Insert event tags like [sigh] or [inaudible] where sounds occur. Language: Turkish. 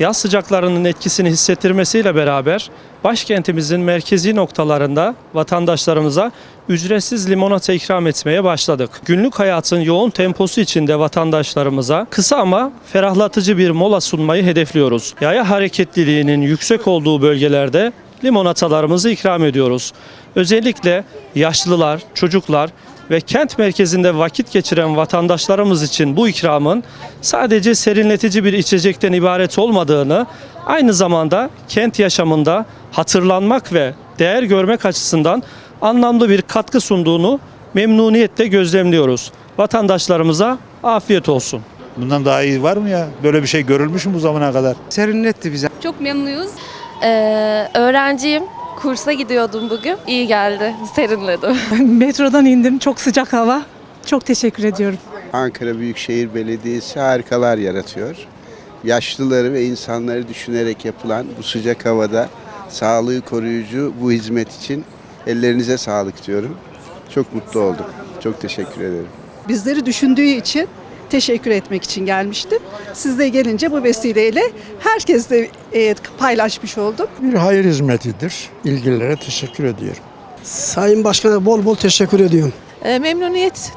Yaz sıcaklarının etkisini hissettirmesiyle beraber başkentimizin merkezi noktalarında vatandaşlarımıza ücretsiz limonata ikram etmeye başladık. Günlük hayatın yoğun temposu içinde vatandaşlarımıza kısa ama ferahlatıcı bir mola sunmayı hedefliyoruz. Yaya hareketliliğinin yüksek olduğu bölgelerde limonatalarımızı ikram ediyoruz. Özellikle yaşlılar, çocuklar ve kent merkezinde vakit geçiren vatandaşlarımız için bu ikramın sadece serinletici bir içecekten ibaret olmadığını, aynı zamanda kent yaşamında hatırlanmak ve değer görmek açısından anlamlı bir katkı sunduğunu memnuniyetle gözlemliyoruz. Vatandaşlarımıza afiyet olsun. Bundan daha iyi var mı ya? Böyle bir şey görülmüş mü bu zamana kadar? Serinletti bize. Çok memnunuyuz. Ee, öğrenciyim. Kursa gidiyordum bugün. İyi geldi. Serinledim. [laughs] Metrodan indim. Çok sıcak hava. Çok teşekkür ediyorum. Ankara Büyükşehir Belediyesi harikalar yaratıyor. Yaşlıları ve insanları düşünerek yapılan bu sıcak havada sağlığı koruyucu bu hizmet için ellerinize sağlık diyorum. Çok mutlu oldum. Çok teşekkür ederim. bizleri düşündüğü için teşekkür etmek için gelmiştim. Siz de gelince bu vesileyle herkesle e, paylaşmış oldum. bir hayır hizmetidir. İlgililere teşekkür ediyorum. Sayın Başkan'a bol bol teşekkür ediyorum. memnuniyet